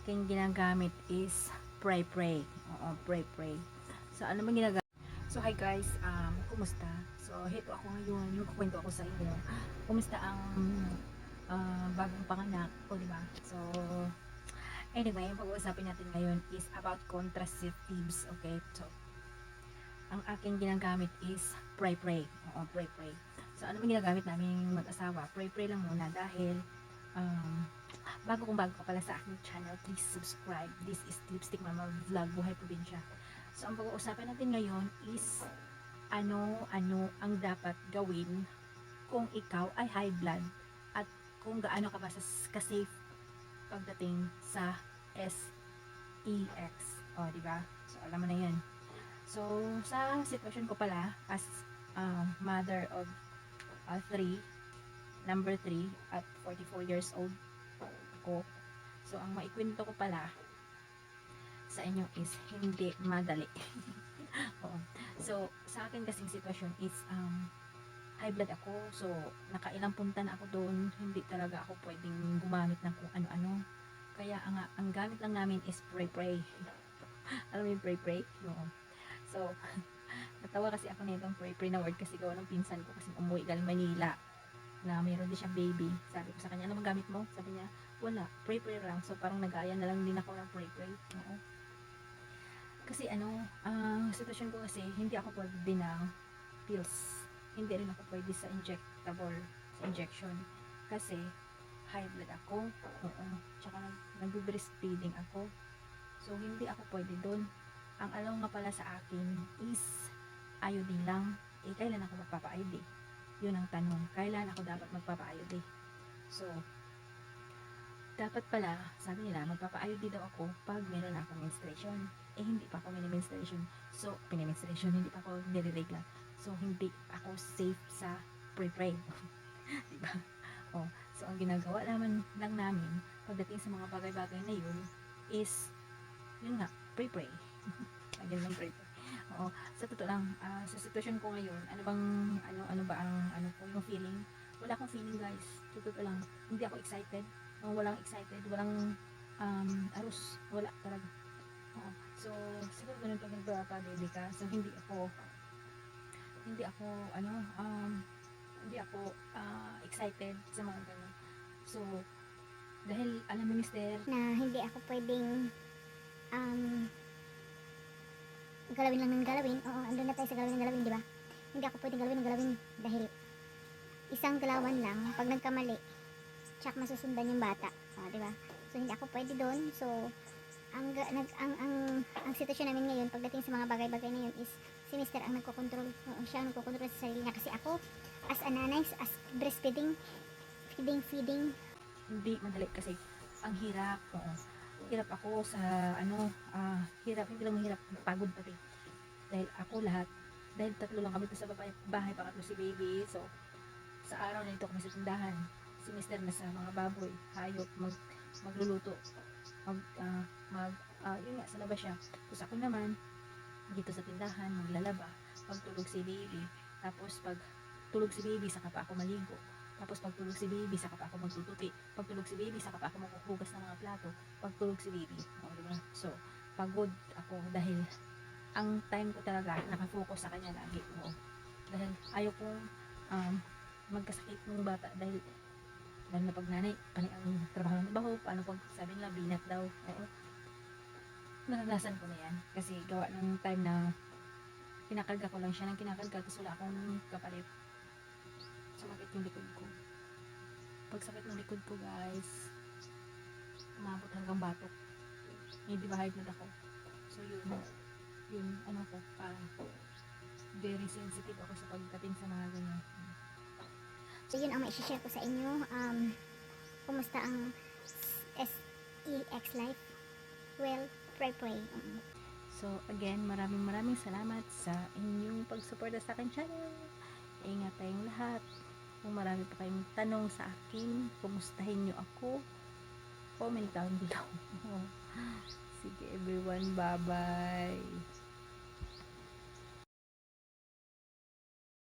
aking ginagamit is pray pray. Oo, pray pray. So ano bang ginagamit? So hi guys, um, kumusta? So heto ako ngayon, yung kukwento ako sa inyo. Kumusta ang ah, bagong panganak ko, di ba? So anyway, ang pag-uusapin natin ngayon is about contraceptives, okay? So ang aking ginagamit is pray pray. Oo, pray pray. So ano bang ginagamit namin mag-asawa? Pray pray lang muna dahil um, bago kung bago ka pala sa aking channel, please subscribe. This is Lipstick Mama Vlog, Buhay Probinsya. So, ang pag-uusapan natin ngayon is ano-ano ang dapat gawin kung ikaw ay high blood at kung gaano ka ba sa- ka-safe pagdating sa SEX. O, di ba? So, alam mo na yan. So, sa sitwasyon ko pala as um, mother of uh, three, number 3 at 44 years old ako. So, ang maikwento ko pala sa inyo is hindi madali. So, sa akin kasing sitwasyon is um, high blood ako. So, nakailang punta na ako doon. Hindi talaga ako pwedeng gumamit ng kung ano-ano. Kaya ang, ang gamit lang namin is pray-pray. Alam mo yung pray-pray? Oo. So, natawa kasi ako nitong pray-pray na word kasi gawa ng pinsan ko kasi umuwi galing Manila na mayroon din siyang baby. Sabi ko sa kanya, ano bang gamit mo? Sabi niya, wala, pray-pray lang. So, parang nag-aya na lang din ako ng pray-pray. Oo. Kasi ano, ang sitwasyon ko kasi, hindi ako pwede ng pills. Hindi rin ako pwede sa injectable, sa injection. Kasi, high blood ako. Oo. Tsaka nag, nag-breastfeeding ako. So, hindi ako pwede doon. Ang alam nga pala sa akin is, iodine lang. Eh, kailan ako magpapa-ID? Yun ang tanong. Kailan ako dapat magpapa-IOD? So, dapat pala, sabi nila, magpapa-IOD daw ako pag meron akong menstruation. Eh, hindi pa ako mini-menstruation. So, pini-menstruation, hindi pa ako nire-regla. So, hindi ako safe sa pre-pray. diba? Oh, so, ang ginagawa naman lang namin pagdating sa mga bagay-bagay na yun is, yun nga, pre-pray. Lagyan lang pre-pray. Oo, sa totoo lang, ah, sa sitwasyon ko ngayon, ano bang, ano, ano ba ang, ano ko, yung feeling? Wala akong feeling guys. Sa totoo lang, hindi ako excited. Oh, walang excited, walang um, arus, wala talaga. Oo. So, siguro ganun pag nagpapabili ka. So, hindi ako, hindi ako, ano, um, hindi ako ah, excited sa mga ganun. So, dahil alam mo mister, na hindi ako pwedeng um, galawin lang ng galawin. Oo, andun na tayo sa galawin ng galawin, di ba? Hindi ako pwedeng galawin ng galawin dahil isang galawan lang, pag nagkamali, tsak masusundan yung bata. O, di ba? So, hindi ako pwede doon. So, ang, nag, ang, ang, ang sitwasyon namin ngayon, pagdating sa mga bagay-bagay na yun, is si Mr. ang nagkocontrol. Oo, siya ang nagkocontrol sa sarili niya. Kasi ako, as a nanay, as breastfeeding, feeding, feeding, hindi madali kasi ang hirap. Oo. Hirap ako sa ano, ah, hirap, hindi lang mahirap, pagod pati. Dahil ako lahat, dahil tatlo lang kami sa bahay, bahay pangatlo si baby. So, sa araw na ito kami sa tindahan. Si Mr. na sa mga baboy, hayop, mag, magluluto. Mag, ah, mag, ah, yun nga, sa labas siya. Tapos ako naman, dito sa tindahan, maglalaba. Pagtulog si baby. Tapos pag tulog si baby, saka pa ako maligo. Tapos pagtulog si baby, saka pa ako magtutupi. Pagtulog si baby, saka pa ako maghuhugas ng mga plato. Pagtulog si baby. O, diba? So, pagod ako dahil ang time ko talaga nakafocus sa kanya lagi. Oo. Dahil ayaw kong um, magkasakit ng bata dahil dahil na pag nanay, pani ang trabaho ng trabaho, paano pag sabi nila, binat daw. Oo. Naranasan ko na yan. Kasi gawa ng time na kinakarga ko lang siya ng kinakarga tapos wala akong kapalit sumakit yung likod ko. Pag sakit ng likod ko, guys, umabot hanggang batok. Hindi ba blood ako? So, yun, yun, ano ko, parang very sensitive ako sa pagdating sa mga ganyan. So yun ang mai-share ko sa inyo. Um, kumusta ang SEX life? Well, pray pray. Um, So, again, maraming maraming salamat sa inyong pagsuporta sa akin channel. Ingat tayong lahat. Kung marami pa kayong tanong sa akin, kumustahin nyo ako, comment down below. Sige everyone, bye-bye.